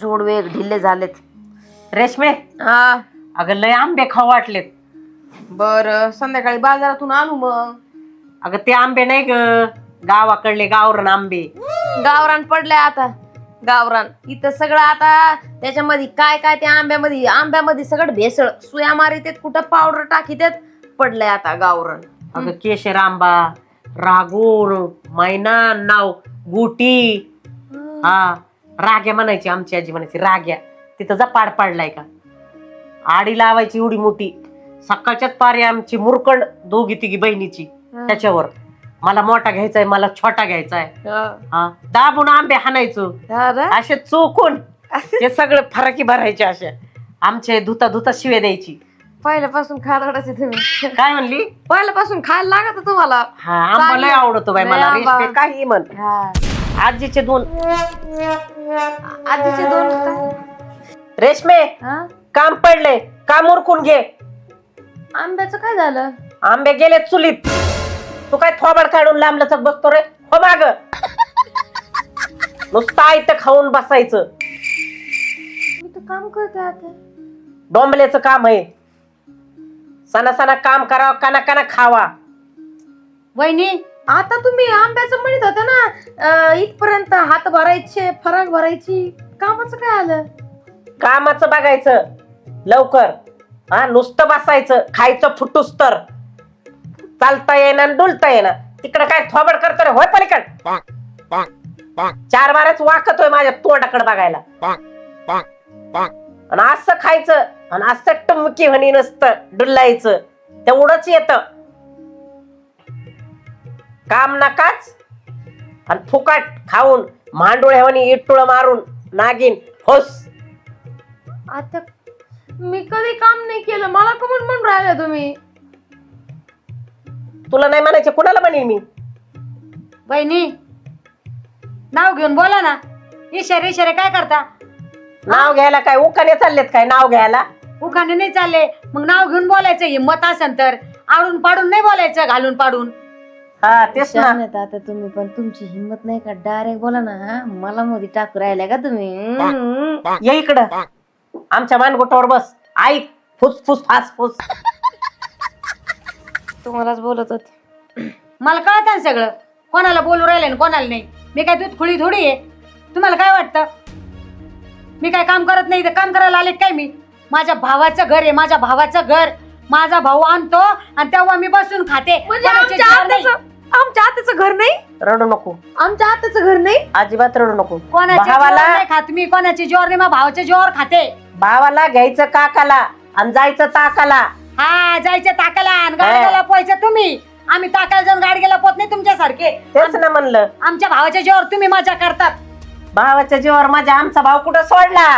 जोडवे ढिल्ले झालेत. रेशमे हा. अगं लय आंबे खाऊ वाटलेत. बर संध्याकाळी बाजारातून आणू मग. अगं ते आंबे नाही ग गावाकडले गावरण आंबे. गावरान पडलंय आता. गावरान इथं सगळं आता त्याच्यामध्ये काय काय त्या आंब्यामध्ये आंब्यामध्ये सगळं भेसळ सुया मारितेत कुठं पावडर टाकीतेत पडलंय आता गावरान. अगं केशर आंबा रागूर मैना नाव गुटी. हा. राग्या म्हणायची आमची आजी म्हणायची राग्या तिथं जा पाड पाडलाय का? आडी लावायची एवढी मोठी. सकाळच्याच पारी आमची मुरकंड दोघी तिघी बहिणीची त्याच्यावर. मला मोठा घ्यायचाय मला छोटा घ्यायचाय. हा. हा. दाबून आंबे हाणायचो. हा? असे चोकून. ते सगळे फरकी भरायचे अशा. आमचे धुता धुता शिवे द्यायची. पहिल्यापासून खात होताचे तुम्ही. काय म्हणली? पहिल्यापासून खायला लागत तुम्हाला. हा आंबा लय. आवडतो बाई मला. काही म्हण. आजीचे दोन. आधीचे दोन काय? रेशमे हा? काम पडले. काम उरकून घे. आंब्याचं काय झालं? आंबे गेले चुलीत. तू काय थोबाड काढून लांबलच बघतो रे? हो माग. नुसतं आयत खाऊन बसायचं. मी तर काम करते आता. डोंबल्याचं काम आहे. सणा सणा काम करावं काना काना खावा. वहिनी आता तुम्ही आंब्याचं म्हणत होता ना अं, इथपर्यंत हात भरायचे फराक भरायची कामाचं काय आलं? कामाचं बघायचं लवकर. हा नुसतं बसायचं खायचं फुटूस तर. चालता येणार डुलता येईना. तिकडे काय थोबड करतो रे होय पलीकड? चार बाराच वाकतोय माझ्या तोंडाकडे बघायला. आणि असं खायचं आणि असं टमकी म्हणी नसतं डुल्लायचं तेवढंच येतं. काम नकाच. आणि फुकाट खाऊन मांडोळे म्हणी इटुळ मारून नागिन होस. आता मी कधी काम नाही केलं? मला कमून म्हणून राहिलं तुम्ही? तुला नाही म्हणायचे कुणाला म्हणेन मी? बहिणी नाव घेऊन बोला ना. इशारे इशारे काय करता? नाव घ्यायला काय? उकाने चाललेत काय नाव घ्यायला? उखाणे नाही चालले. मग नाव घेऊन बोलायचं हिंमत असेल तर. आडून पाडून नाही बोलायचं घालून पाडून. हा तेच ना. छान आहेत आता तुम्ही पण तुमची हिंमत नाही का? डायरेक्ट बोला ना हा? मला मध्ये टाकू राहिल्या का तुम्ही? हम्म. ये इकडं. आमच्या मानगोटावर बस. ऐक फुस फुस फास फुस. तुम्हालाच बोलत होते. मला कळतं ना सगळं. कोणाला बोलू राहिले आणि कोणाला नाही. मी काय दूध खुळी थोडी आहे? तुम्हाला काय वाटतं? मी काय काम करत नाही तर काम करायला आले काय मी? माझ्या भावाचं घर आहे माझ्या भावाचं घर. माझा भाऊ आणतो आणि तेव्हा मी बसून खाते. म्हणजे कोणाचे आमच्या जीवन नाही. आत्याचं आमच्या आत्याचं घर नाही? रडू नको. आमच्या आत्याचं घर नाही? अजिबात रडू नको. कोणाच्या जीवावर भावाला नाही खात मी कोणाची जोर नाही मग भावाच्या जोर खाते. भावाला घ्यायचं काकाला आणि जायचं ताकाला. हा जायचं ताकाला आणि गाडग्याला पोहायचं तुम्ही. आम्ही ताकाला जाऊन गाडग्याला पोत नाही तुमच्यासारखे. तेच ना म्हणलं. आमच्या भावाच्या जोर तुम्ही मजा करतात. भावाच्या जीवावर माझ्या आमचा भाव कुठं सोडला?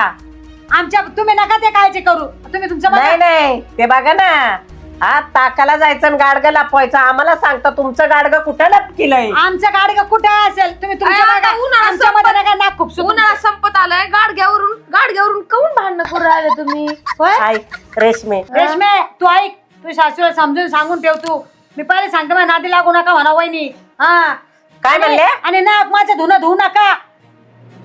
आमच्या तुम्ही नका ते काळजी करू. तुम्ही तुमचं नाही बघा. नाही. ते बघा ना. हा ताकाला जायचं आणि गाडगं लपवायचं. आम्हाला सांगता तुमचं गाडगं कुठं लपकिलंय? आमचं गाडगं कुठे असेल? तुम्ही तुमचं अरे आता बघा. उन्हाळा आमच्यामध्ये नका नाक खूप उन्हाळा संपत आलाय. गाडग्यावरून गाडग्यावरून काऊन भांडणं करून राहिले तुम्ही? होय? ऐक रेशमे. रेशमे तू ऐक. तू सासूला समजून सांगून ठेव तू. मी पहिले सांगते मला नादी लागू नका म्हणा वहिनी. हा. काय आणि- म्हणले आणि नाक माझं धुणं धुवू नका.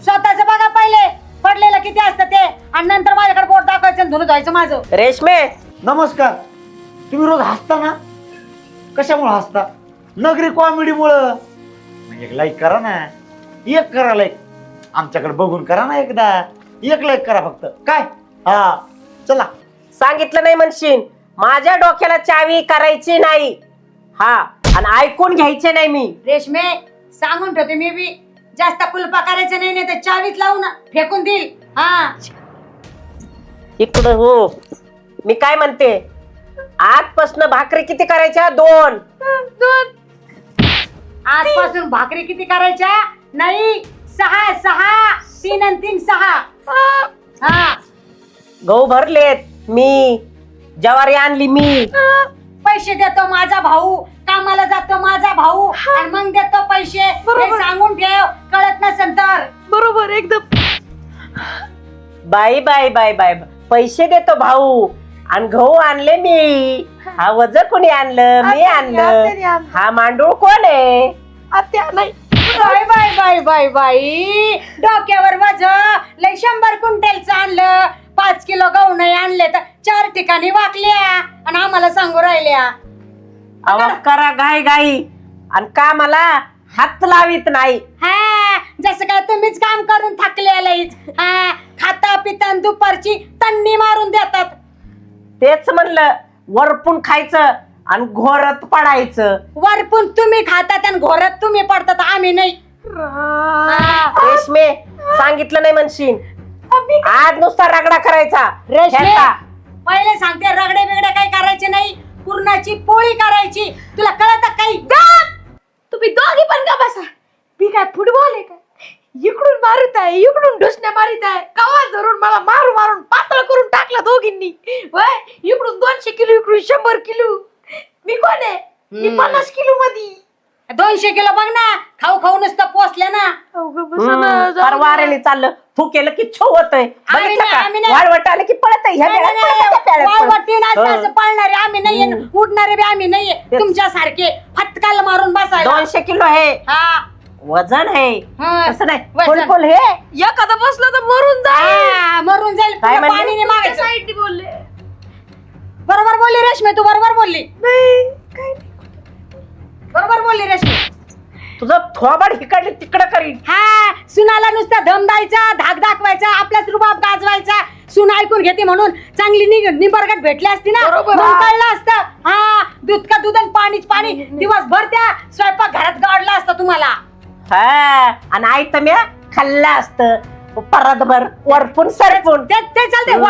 स्वतःच बघा पहिले. पडलेलं किती असतं ते? आणि नंतर माझ्याकडे बोट दाखवायचं आणि धुणं धुवायचं माझं. रेशमे! नमस्कार. तुम्ही रोज हसता ना? कशामुळे हसता? नगरी कॉमेडीमुळं? म्हणजे एक लाईक करा ना. एक करा लाईक आमच्याकडे बघून करा ना एकदा. एक लाईक करा फक्त. काय? हा. चला. सांगितलं नाही म्हणशील. माझ्या डोक्याला चावी करायची नाही. हा. आणि ऐकून घ्यायचे नाही मी. रेशमे सांगून ठेवते मी बी. जास्त कुलपा करायचं नाही नाही तर चावीत लावून फेकून देईल. हा. इकडं हो. मी काय म्हणते? आजपासून भाकरी किती करायच्या? दोन. आजपासून भाकरी किती करायच्या? नाही सहा सहा तीन आणि तीन सहा. हा. गहू भरलेत मी. ज्वारी आणली मी. पैसे देतो माझा भाऊ. कामाला जातो माझा भाऊ. आणि मग देतो पैसे. हे बरोबर. सांगून ठेव. कळत नसेल तर बरोबर एकदम. बाय बाय बाय बाय पैसे देतो भाऊ. आणि गहू आणले मी. हा वज कोणी आणलं? मी आणलं. आणलं. हा मांडूळ कोण आहे? आत्या नाही. बाय बाय बाय बाय बाई. डोक्यावर वज लय शंभर क्विंटलचं आणलं. पाच किलो गहू नाही आणले तर चार ठिकाणी वाकल्या. आणि आम्हाला सांगू राहिल्या. अहो करा गाई गाई आणि कामाला हात लावित नाही. हा जसं काय तुम्हीच काम करून थकलेलाईच हा खाता पिता आणि दुपारची तन्नी मारून देतात. तेच म्हणलं वरपून खायचं आणि घोरत पडायचं. वरपून तुम्ही खातात आणि घोरात तुम्ही पडतात आम्ही नाही. हा. रेशमे सांगितलं नाही म्हणशील. आज नुसता रगडा करायचा. रेशमे. पहिले सांगते रगडे बिगडे काही करायचे नाही. पूर्णाची पोळी करायची. तुला कळत काही? तुम्ही दोघी पण का बसा. मी काय फुटबॉल आहे का इकडून मारित आहे इकडून ढुसण्या मारित आहे. कवा धरून मला मारून मारून पातळ करून टाकलं दोघींनी? वय इकडून दोनशे किलो इकडून शंभर किलो. मी कोण आहे? मी. पन्नास किलो मध्ये दोनशे किलो बघ ना खाऊ खाऊ नुसतं पोचल्या ना. हम्म. वाऱ्याने चाललं. तू केलं की छो होतय. आम्ही नाही, आम्ही नाही. वाळवट आलं की पळत ह्या नाही, नाही, असं हं. असं पळणारे आम्ही नाहीये. उडणारे बी आम्ही नाहीये तेच. तुमच्यासारखे फटकाल मारून बसायला. दोनशे किलो आहे हा. वजन आहे हं. असं नाही. वजन. फुल फुल हे. एखादा बसलं तर मरून हा, मरून जाईल. काय म्हणली? मागायचं. साईडनी बोलले. बरोबर बोलली रेशमे तू बरोबर बोलली. नाही काय नाही. बरोबर बोलली रेशमे तुझं थोबाड हिकडले तिकडं करीन. हा सुनाला नुसता द्यायचा धाक दाखवायचा आपल्याच रुबाब गाजवायचा. सुन ऐकून घेते म्हणून चांगली नि निबरगट भेटली असती ना बरोबर. मग कळलं असतं. हा दूध का दूध आणि पाणीच पाणी. दिवसभर त्या स्वयंपाक घरात गाडला असतं तुम्हाला. हा आणि आई तर म्या खाल्लं असतं. परतभर वरपून सरपून. ते ते चालते हम्म.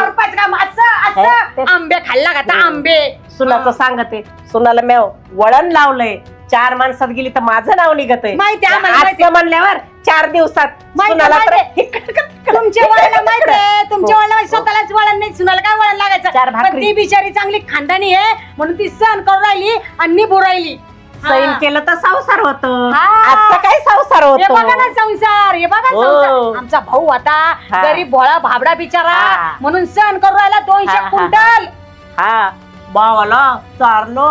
असं हे, असं ते- आंबे खाल्ला का हम्म. आंबे? सुनाचं सांगते सुनाला मेव वळण लावलंय. चार माणसात गेली तर माझं नाव निघत माहिती आहे, आम्हाला माहिती आहे म्हणल्यावर चार दिवसात माहिती सुनाला आहे, तर माहिती हिकडं- हिकडं- तुमच्या हिकडं- वळण माहिती आहे तुमच्या हो. वळण माहिती स्वतःलाच वळण नाही सुनाला काय वळण लागायचं पण. ती बिचारी चांगली खानदानी आहे म्हणून ती सहन करून राहिली आणि निभू राहिली सैन हा. केलं तर संसार होत हा. आता काय संसार हे बघा ना होतो संसार हे बघा हो. संसार आमचा भाऊ आता हा. गरीब भोळा भाबडा बिचारा हा. म्हणून सहन करून राहिला हा, दोनशे हा. क्विंटल हा भावाला चारलो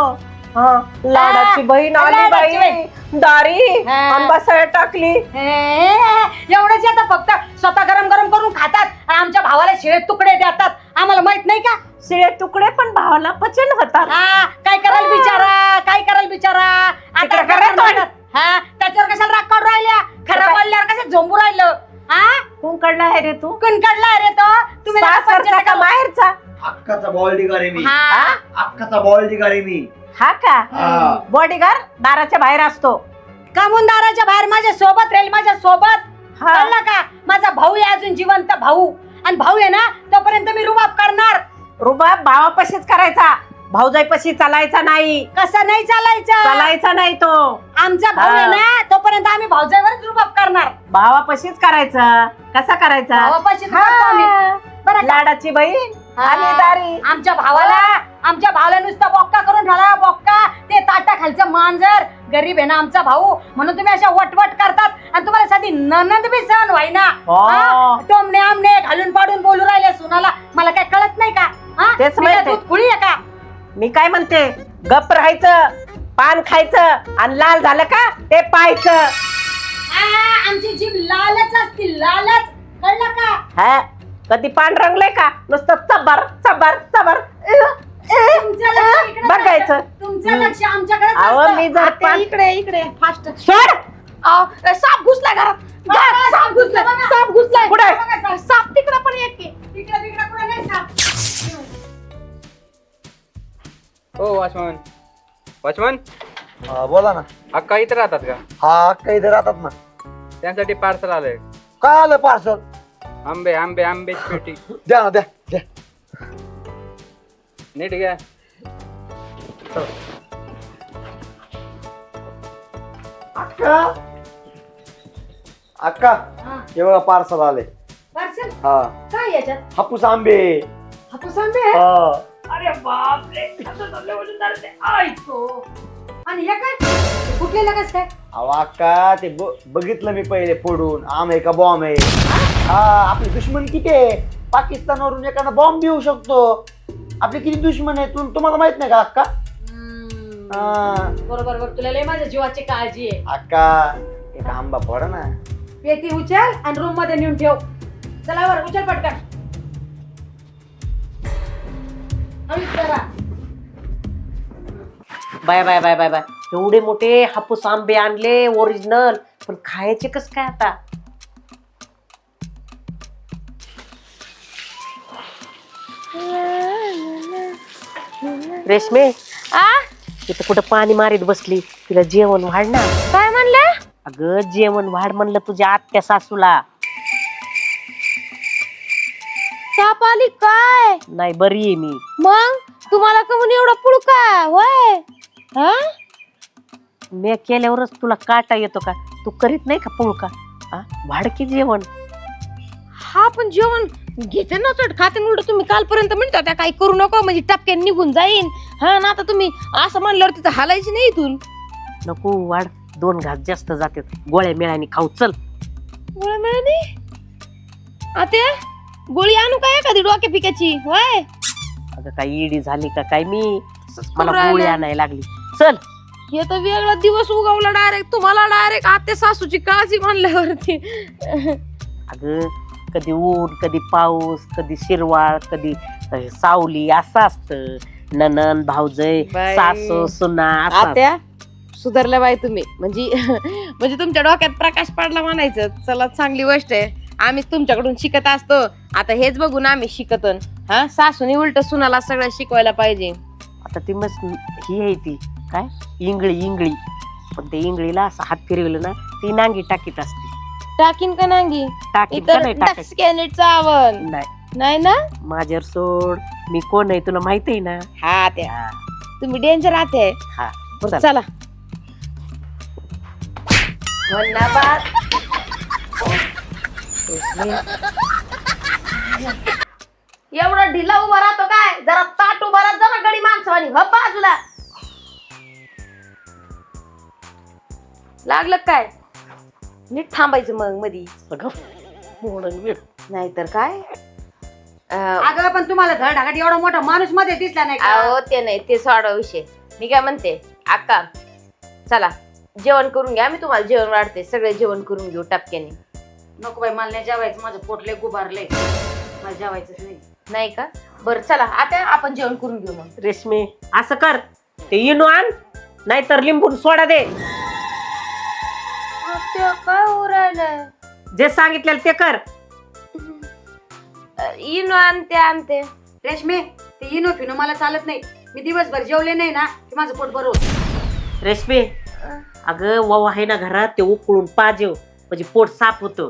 हा लाडाची बहीण आली लाडाची बाई. दारी हा. टाकली. हे, एवढंच आता फक्त स्वतः गरम गरम करून खातात. आणि आमच्या भावाला शिळे तुकडे देतात. आम्हाला माहीत नाही का? शिळे तुकडे पण भावाला पचन होतात. हा काय कराल बिचारा? काय कराल बिचारा? आता तिकडे काय करा करणार? तोंड. हा त्याच्यावर कशाला राग काढून राहिल्या? खरं? बोलल्यावर कसं झोंबू राहिलं? हा? कोण कडला आहे रे तू? कोण काढला रे तो? तुम्ही सासरचा का करू. माहेरचा? अक्काचा बॉलडिगार आहे मी. हा? अक्काचा बॉलडिगार आहे मी. हा का? हा. बॉडीगार्ड दाराच्या बाहेर असतो. कामुनदाराच्या बाहेर माझ्या सोबत राहील माझ्या सोबत. हा. कळलं का? माझा भाऊ आहे अजून जिवंत भाऊ. आणि भाऊ आहे ना तोपर्यंत मी रुबाब करणार. रुबाब भावापाशीच करायचा. भाऊजाईपाशी चालायचा नाही. कसं नाही चालायचं? चालायचा नाही तो. आमचा भाऊ आहे. ना तोपर्यंत आम्ही भाऊजाईवरच रुबाब करणार. भावापाशीच करायचा. कसा करायचा? भावापाशी तर करतो आम्ही. हा. बरं का? लाडाची बहीण. आणि दारी. आमच्या भावाला आमच्या भावाला नुसता बॉक्का करून ठेवला बॉक्का. ते ताटा खालचं मांजर. गरीब आहे ना आमचा भाऊ. म्हणून तुम्ही अशा वटवट करतात. आणि तुम्हाला साधी ननंद बी सहन व्हायना. हा? टोमणे आमने घालून पाडून बोलू राहिले सुनाला. मला काय कळत नाही का? हा? तेच मी काय माहिती. दूध खुळी आहे का? मी काय म्हणते? गप राहायचं पान खायचं आणि लाल झालं का? ते पाहायचं. आ, आमची जीभ लालच असती लालच. कळलं का? हा. कधी पान रंगलंय का? नुसतं चबर चबर चबर. तुमचं लक्ष इकडे बघायचं. असतं. तुमचं लक्ष आमच्याकडे अहो मी जर पान इकडे इकडे. फास्ट सोड! साप घुसला घरात. बघा, घरात साप घुसला. बघा. साप घुसलाय. कुठे साप तिकडं पण एक आहे. तिकडे तिकडे कुठे नाही साप. हो वॉचमन. वॉचमन? हा, बोला ना. अक्का इथे राहतात का? हा अक्का इथे राहतात ना. त्यांसाठी पार्सल आलंय. काय आलं पार्सल? आंबे आंबे आंबेची पेटी. द्या ना द्या द्या. नीट घ्या. अक्का. अक्का हा. हे बघा पार्सल आले पार्सल? हा. काय याच्यात? हापूस आंबे. हापूस आंबे आहे? हा. अरे बापरे आणि हे काय? कुठले लगच काय? अहो अक्का ते ब- बघितलं मी पहिले फोडून. आम आहे का बॉम्ब आहे? हा आपली दुश्मन किती आहे? पाकिस्तानवरून एखादा बॉम्ब येऊ शकतो. आपले किती दुश्मन आहे? तुम- तुम्हाला माहीत नाही का अक्का? हा. बरोबर बरोबर. तुला लय माझ्या जीवाची काळजी आहे. अक्का एक आंबा फोडा ना. पेटी उचल आणि रूममध्ये नेऊन ठेव. चला वर उचल पटकन. करा. Bye bye bye bye bye. एवढे मोठे हापूस आंबे आणले ओरिजिनल पण खायचे कस काय आता? रेशमे आ? तिथं कुठं पाणी मारीत बसली तिला जेवण वाढ ना. काय म्हणलं? अगं जेवण वाढ म्हणलं तुझ्या आत्या सासूला. ताप आली काय? नाही बरी आहे मी. मग? तुम्हाला कमून एवढा पुळका होय? हा? मी केल्यावरच तुला काटा येतो का? तू करीत नाही का पुळका हा वाढ की जेवण? हा पण जेवण घेते ना चट खाते ना उलट तुम्ही कालपर्यंत म्हणता त्या काही करू नको म्हणजे टपक्यान निघून जाईन. हा ना आता तुम्ही असं म्हणल्यावर तिथं हालायची नाही इथून. नको वाढ. दोन घास जास्त जातात. गोळ्या मिळानी खाऊ चल. गोळ्या मिळाली आता गोळी आणू काय एखादी डोक्या पिकाची होय? अगं काही इडी झाली का काय मी? मला. गोळी आणायला लागली. चल. हे तर वेगळा दिवस उगवला डायरेक्ट तुम्हाला डायरेक्ट आत्या सासूची काळजी म्हणल्यावरती. अगं कधी ऊन कधी पाऊस कधी शिरवाळ कधी अं, सावली असं असतं. ननन भाऊजय बाई. सासू सुना असं असतं. आत्या सुधारल्या बाई तुम्ही. म्हणजे म्हणजे तुमच्या डोक्यात प्रकाश पडला म्हणायचं. चला चांगली गोष्ट आहे. आम्ही तुमच्याकडून शिकत असतो. आता हेच बघून आम्ही शिकत हा? सासूनी उलट सुनाला सगळं शिकवायला पाहिजे. आता ती मस्त ही आहे ती. काय? इंगळी इंगळी. पण ते इंगळीला असं हात फिरवलं ना ती नांगी टाकीत असते. टाकीन का नांगी? का इतर नाही चावण नाही. नाही ना? माझ्यावर सोड. मी कोण आहे तुला माहीत आहे ना? हा त्या तुम्ही डेंजर आते हा. बरं, चल. एवढा ढिला उभा राहतो काय? जरा ताट उभा राहत जा ना गडी माणसावानी. हो बाजूला लागलं काय? नीट थांबायचं मग मधी. अगं, मोडन वेळ. नाहीतर काय? अं, अगं पण तुम्हाला धड धाकट एवढा मोठा माणूसमध्ये दिसला नाही का? अहो ते नाही ते सोडा विषय. मी काय म्हणते अक्का चला जेवण करून घ्या मी तुम्हाला जेवण वाढते. सगळे जेवण करून घेऊ टपक्याने. नको बाई मला नाही जेवायचं माझं पोट लय गुबारलंय. मला जेवायचंच नाही. नाही का? बरं चला आता आपण जेवण करून घेऊ मग. रेशमे असं कर ते इनो आण नाहीतर लिंबून सोडा दे. काय हो राहिलंय जे सांगितलेलं ते कर. इनो आणते आणते. रेशमे ते इनो फिनो मला चालत नाही. मी दिवसभर जेवले नाही ना की माझं पोट बरोबर रेशमे अगं ववा आहे ना घरात ते उकळून पाजेव म्हणजे पोट साफ होतं.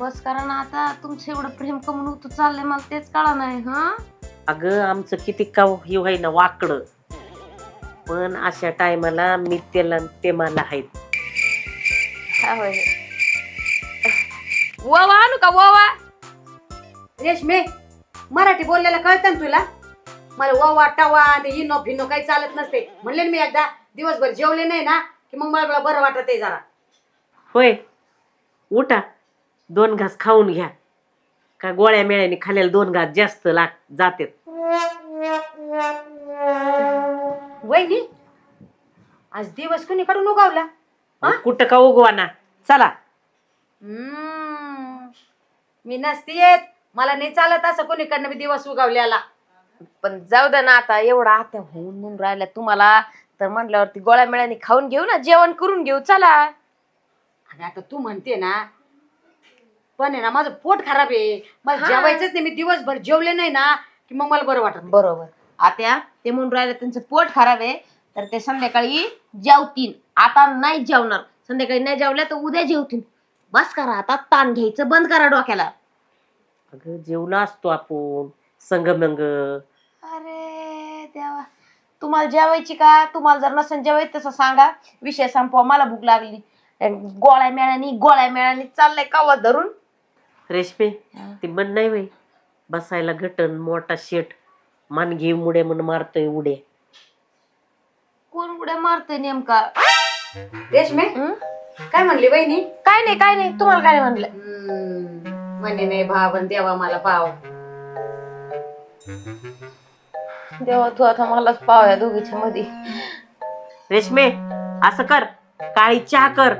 बस करा ना आता. तुमचं एवढं प्रेम कमून होतं चाललंय मला तेच कळा नाही हा? अगं आमचं किती का हे व्हाय ना वाकडं. पण अशा टायमाला मी त्याला ते मला आहेत. होय ववा आणू का ववा रेशमे मराठी बोललेलं कळतं ना तुला? मला वा टवा ते इनो फिनो काही चालत नसते. म्हणले ना मी एकदा दिवसभर जेवले नाही ना की मग मला बरं वाटत आहे जरा. होय. उठा. दोन घास खाऊन घ्या. का गोळ्या मेळ्याने खाल्ल्याला दोन घास जास्त लाग जातात. वहिनी आज दिवस कुणी कडून उगावला? हा? कुठं का उगवाना चला. हम्म. मी नसती येत. मला नाही चालत असं कोणीकडनं मी दिवस उगावल्याला. पण जाऊ दे ना आता एवढा आता होऊन म्हणून राहिल्या तुम्हाला. तर म्हटल्यावरती गोळ्या मेळ्याने खाऊन घेऊ ना जेवण करून घेऊ चला. अरे आता तू म्हणते ना पण आहे ना माझं पोट खराब आहे. मला हा. जेवायचंच नाही मी दिवसभर जेवले नाही ना की मग मला बरं वाटत नाही. बरोबर. आता ते म्हणून राहिले त्यांचं पोट खराब आहे. तर ते संध्याकाळी जेवतील आता नाही जेवणार. संध्याकाळी नाही जेवल्या तर उद्या जेवतील बस करा आता ताण घ्यायचं बंद करा डोक्याला. अगं जेवला असतो आपण. संगमंग. अरे देवा. तुम्हाला जेवायची का? तुम्हाला जर नसेल जेवायचं तसं सांगा. विषय संपवा मला भूक लागली. गोळ्या मेळ्यानी गोळ्या मेळ्यानी चाललंय कावा धरून. रेशमे ती म्हण नाही बसायला घटन मोठा शेट. मान घे मुडे म्हणून मारतोय उडे. कोण उड्या मारतोय नेमका? रेशमे? हं? काय म्हणली बहिणी? काय नाही काय नाही. तुम्हाला काय नाही म्हणलं? हम्म. म्हणे नाही भाव आणि देवा मला पाव. देवा तू आता मलाच पाव या दोघीच्या मध्ये रेशमे असं कर. काळी चहा कर.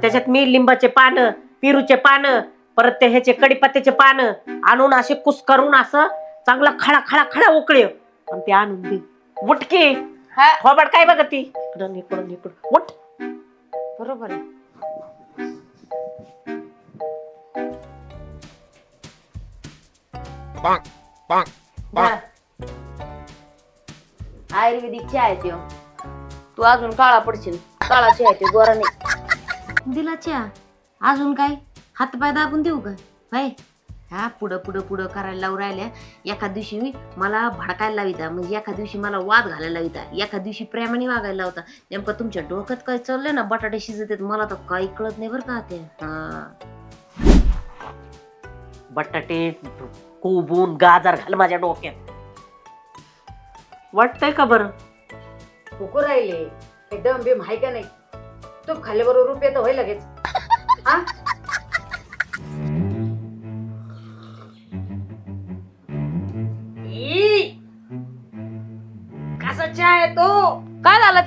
त्याच्यात मी लिंबाचे पानं पिरूचे पानं परत ते ह्याचे कडीपत्त्याचे पानं आणून असे कुस करून असं चांगला खळा खळा खळा उकळे. आणि ते आणून दे. उठकी. हा? थोबड काय बघ ती? इकडून इकडून इकडून. उठ. बरोबर आहे. जा. आयुर्वेदिक चहा आहे त्यो तू अजून काळा पडशील. काळा चहा आहे गोरा नाही. दिला चहा. अजून काय? हातपाय दाबून देऊ का? बाय हा पुढं पुढं पुढं करायला लावून राहिल्या. एका दिवशी मला भडकायला लाविता. म्हणजे एका दिवशी मला वाद घालायला लाविता. एका दिवशी प्रेमाने वागायला लावता. नेमकं तुमच्या डोक्यात काय चाललंय ना? बटाटे शिजत मला तर काही कळत नाही बरं का ते. हा. बटाटे कोबून गाजर घाल माझ्या डोक्यात. वाटतंय का बरं? भुकू राहिले. ते दम बिम आहे का नाही? तू खाल्ल्याबरोबर रुपये तर होईल लगेच.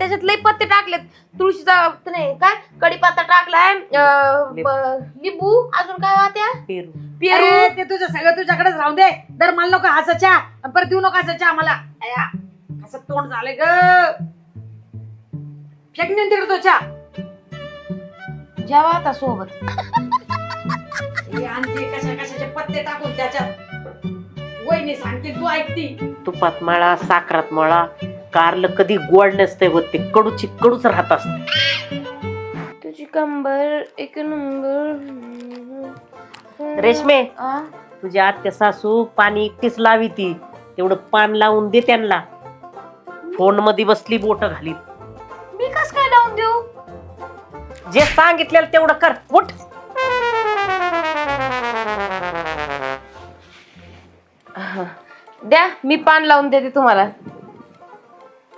त्याच्यात लई पत्ते टाकलेत. तुळशीचा नाही काय? कडीपत्ता टाकलाय अं, लिंबू. ब- लिंबू. अजून काय वाट्या पेरू. पेरू. ते तुझं सगळं तुझ्याकडेच राहून दे. तर मला नको असं चहा आणि परत देऊ नको असं चहा मला अया, कसं तोंड झालंय ग. फेक नेऊन तिकडे तो चहा. जेवा आता सोबत. हे आणते कशा कशाचे पत्ते टाकून त्याच्यात. वहिनी सांगते तू ऐकती. तुपात मळा साखरात मळा. कारलं कधी गोड नसते होत ते कडूची कडूच राहत असते. तुझी कंबर एक नंबर. रेशमे? तुझी आत्या सासू पाणी एकटीच लावी ती. तेवढं पान लावून दे त्यांना. फोनमध्ये बसली बोट घाली मी कस काय लावून देऊ? जे सांगितलेलं तेवढं कर. उठ. द्या मी पान लावून देते तुम्हाला.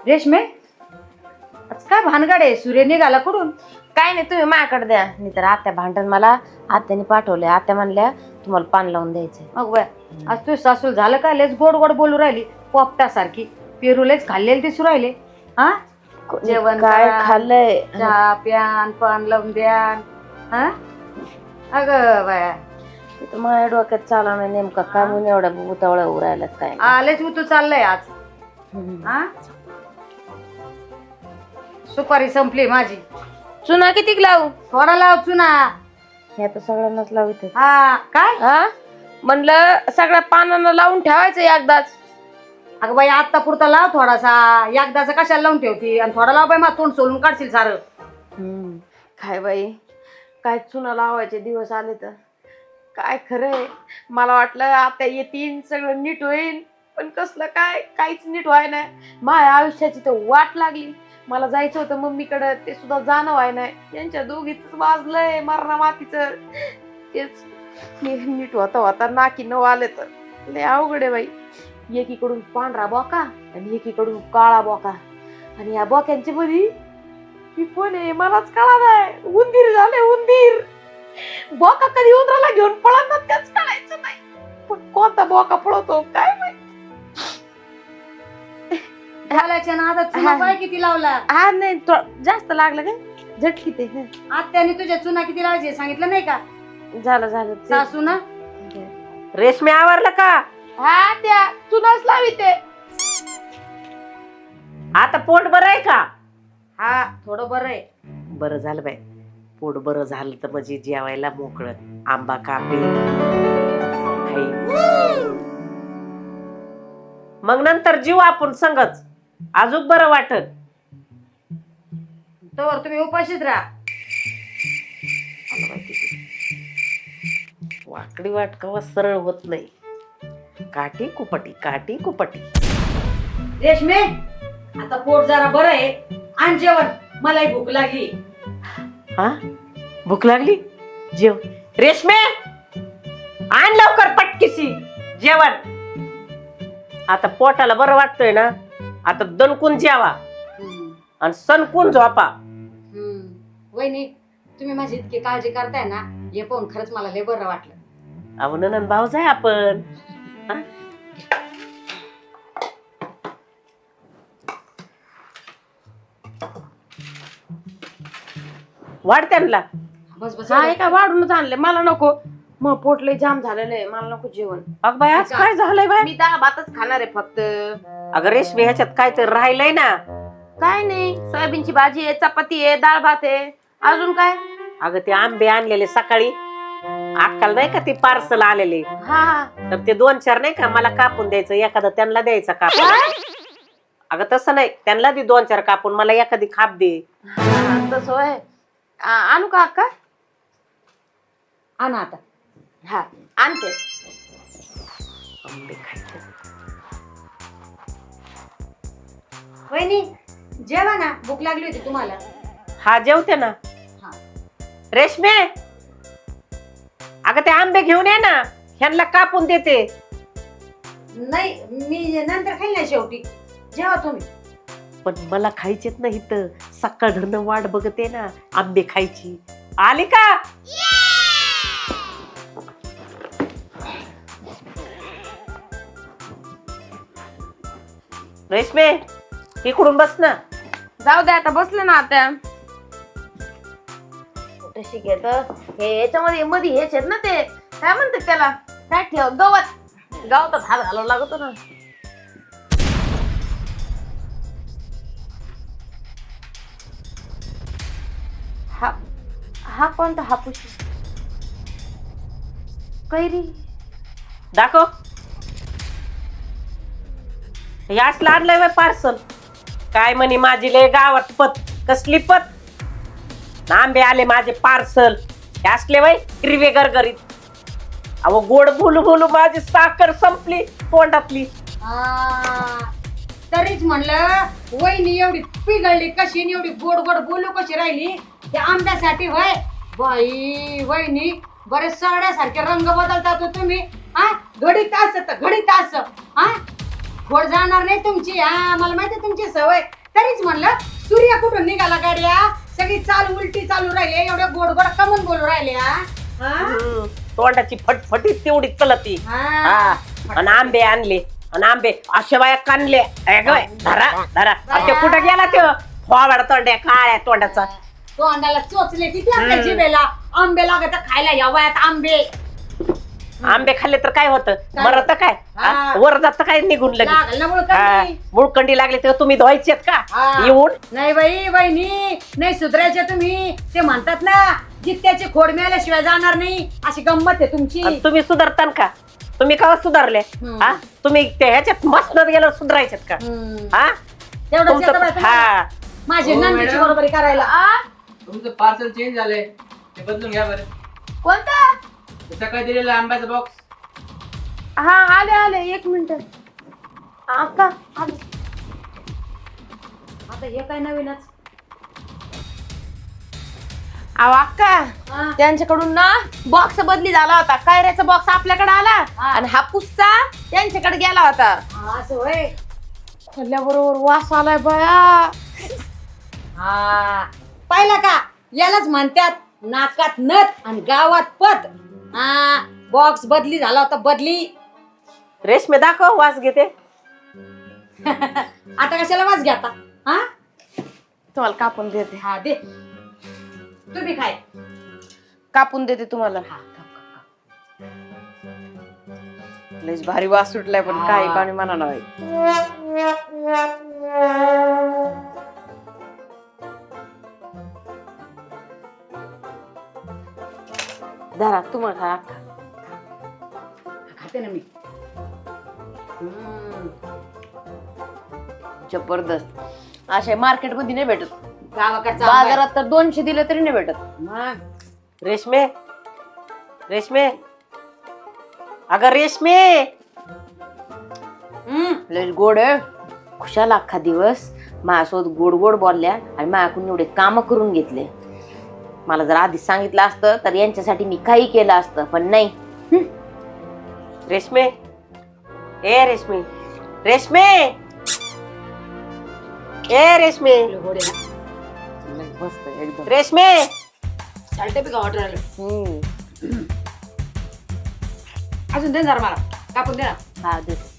रेशमे आज काय भानगड आहे? सूर्य निघाला कुठून? काय नाही तुम्ही माझ्याकडे द्या. नाही तर आत्या भांडण मला आत्याने पाठवले आत्या म्हणल्या तुम्हाला पान लावून द्यायचंय. मग बाय आज तू सासूल झालं का लेच गोड गोड बोलू राहिली पोपटा सारखी पेरूलेच खाल्लेले दिसू राहिले. हा? जेवण काय करा. खाल्लंय? चहा प्यान पान लावून द्यान. हा? अग बाया ते तर माझ्या डोक्यात नाही नेमका. काय म्हणून एवढ्या उतावळ्या उरायला काय? आलेच तू चाललंय आज. हम्म. हा? सुपारी संपली माझी. चुना किती लावू? थोडा लाव चुना. हे तर सगळ्यांनाच लावित हा. काय? हा? म्हणलं सगळ्या पानांना लावून ठेवायचं एकदाच. अगं बाई आत्ता पुरता लाव थोडासा. एकदाचा कशाला लावून ठेवती? आणि थोडा लाव बाई मग तोंड सोलून काढशील सारं. काय बाई? काय चुना लावायचे दिवस आले तर? काय खरंय मला वाटलं आता येतील सगळं नीट होईल पण कसलं काय? काहीच नीट व्हाय नाही माझ्या आयुष्याची तर वाट लागली. मला जायचं होतं मम्मीकडं ते सुद्धा जाणं व्हाय नाही. यांच्या दोघीच वाजलंय मरणा मातीचं. तेच नीट होता होता नाकी नऊ आले तर. लय अवघड आहे बाई. एकीकडून पांढरा बोका आणि एकीकडून काळा बोका. आणि या बोक्यांची मध्ये मी कोण आहे? मलाच कळा नाही. उंदीर झाले उंदीर. बोका कधी उंदराला घेऊन पळत त्याच कळायचं नाही. पण कोणता बोका पळवतो? काय माहिती? घालायच्या ना आता चुना हा. बाय किती लावला? हा नाही थो- जास्त लागलं काय झटकी ते हं. आत्याने तुझ्या चुना किती लावायचे सांगितलं नाही का? झालं झालं. ते- सासू ना? रेशमी आवरलं का? हा त्या चुनाच लावी ते. आता पोट बरं आहे का? हा थोडं बरं आहे. बरं झालं बाई. पोट बरं झालं तर म्हणजे जेवायला मोकळं. आंबा कापे खाई मग नंतर जीव आपण संगच. अजून बरं वाटत. तोवर तुम्ही उपाशीच राहा. आलं बाई किती. वाकडी वाट कवा सरळ होत नाही. काठी कुपटी काठी कुपटी. रेशमे आता पोट जरा बरं आहे. आण जेवण. मलाही भूक लागली. हा? भूक लागली? जेव. रेशमे आण लवकर पटकीसी जेवण. आता पोटाला बरं वाटतंय ना? आता दणकून जेवा. आणि सणकून झोपा. वहिनी तुम्ही माझी इतकी काळजी करताय ना हे पाहून खरंच मला लय बरं वाटलं. अहो ननंद भाऊ जाय आपण. हा? वाढ त्यांना. बस बस हा एका वाढूनच आणले मला नको. मग पोटले जाम झालेलं आहे मला नको जेवण. अग बाय आज काय झालंय बाय मी डाळ भातच खाणार आहे फक्त. अगं रेशमी ह्याच्यात काय तर राहिलंय ना. काय नाही सोयाबीनची भाजी आहे चपाती आहे डाळ भात आहे. अजून काय? अगं ते आंबे आणलेले सकाळी. अक्काला नाही का ते पार्सल आलेले? हा. हा तर ते दोन चार नाही का मला कापून द्यायचं एखादं त्यांना द्यायचं कापून. अगं तसं नाही त्यांना दे दोन चार कापून मला एखादी खाप दे. हा, तसं होय. आ- आणू का अक्का? आणा आता. हा आणते. आंबे खायचे. वहिनी जेवा ना भूक लागली होती तुम्हाला. हा जेवते ना. हा. रेशमे अगं ते आंबे घेऊन ये ना. ह्यांना कापून देते. नाही मी नंतर खाईल ना शेवटी. जेवा तुम्ही. पण मला खायचेत नाही तर सकाळ धरणं वाट बघते ना आंबे खायची. आली का? रेशमे इकडून बस ना. जाऊ दे आता बसले ना आता. तशी घेत. हे याच्यामध्ये मध्ये हेच आहेत ना ते. काय म्हणतात त्याला? काय ठेव गवत. गवतात हात घालावं लागतो ना. हा हा कोणता हापूस? कैरी. दाखव. यासला आणलंय पार्सल काय म्हणे माझी लय गावात पत? कसली पत? आंबे आले माझे पार्सल असले वय हिरवे गरगरीत अहो गोड भुलू भुलू माझी साखर संपली तोंडातली. आ, तरीच म्हणलं वहिनी एवढी पिघळली कशी आणि एवढी गोड गोड बोलू कशी राहिली? त्या आंब्यासाठी होय. बाई वहिनी बरे साड्यासारखे रंग बदलतात हो तुम्ही. हा घडी तास तर घडी तास गोड जाणार नाही तुमची हा मला माहिती तुमची सवय. तरीच म्हणलं सूर्य कुठून निघाला गाड्या? सगळी चाल उलटी चालू राहिली एवढ्या गोड गोड कमून बोलू राहिल्या हा? हम्म, तोंडाची फटफटीत तेवढी चलती हा. हा आणि आंबे आणले आणि आंबे अशा बाया कानले. ए ग बाई, धरा धरा. ते कुठं गेला तो फवाड तोंड्या काळ्या तोंडाचा. तोंडाला चोचले किती आपल्या हम्म. जिभेला? आंबे लागत खायला या वयात आंबे. आंबे खाल्ले तर काय होतं? मरत काय? हा? हा. वर जात काय निघून लागल ना हा, मुळकंडी. लागली तर तुम्ही धुवायचेत का? हा. येऊन? नाही बाई बहिणी नाही सुधरायचे तुम्ही. ते म्हणतात ना जित्याची खोड मिळाल्याशिवाय जाणार नाही. अशी गंमत आहे तुमची. आणि तुम्ही सुधारतान का? तुम्ही का सुधारले? हम्म. हा? तुम्ही ते ह्याच्यात मसनत गेलं सुधारायचेत का? हम्म. हा? तेवढंच तुमचं येतं बाई तुम्हाला. हा माझी हो, नंदीची मॅडम. बरोबरी करायला. आ तुमचं पार्सल चेंज झालंय. ते बदलून घ्या बरं. कोणता? सकाळी दिलेला आंब्याचा बॉक्स हा आले आले. एक मिनिट. अक्का आले. आता हे काय नवीनच? अहो अक्का हा. त्यांच्याकडून ना बॉक्स बदली झाला होता. कायऱ्याचा बॉक्स आपल्याकडे आला हा. आणि हापूसचा त्यांच्याकडे गेला होता. हा, असं होय. खाल्ल्याबरोबर वास आलाय बया. हा. पाहिलं का? यालाच म्हणतात नाकात नथ आणि गावात पत हा बॉक्स बदली झाला होता बदली. रेशमे दाखव वास घेते. आता कशाला वाज घ्या आता? हा? तुम्हाला कापून देते. हा दे. तुम्ही खाय. कापून देते तुम्हाला. हा. लयच भारी वास सुटलाय पण हा. काही पाणी म्हणा नाही धरा तुम्हाला खा अक्का. खाते ना मी हम्म. जबरदस्त असे मार्केटमध्ये नाही भेटत गावाकडचा आंबा आहे. बाजारात तर दोनशे दिले तरी नाही भेटत मग रेशमे रेशमे अगं रेशमे हम्म. लय गोड आहे. खुशाल अख्खा दिवस माझ्यासोबत गोड गोड बोलल्या आणि माझ्याकडून एवढे काम करून घेतले मला जर आधीच सांगितलं असतं तर यांच्यासाठी मी काही केलं असतं पण नाही. रेशमे. ए रेशमे. रेशमे! ए रेशमे. मस्त एकदम. रेशमे. हम्म. अजून दे ना जरा मला. कापून दे ना. हा देते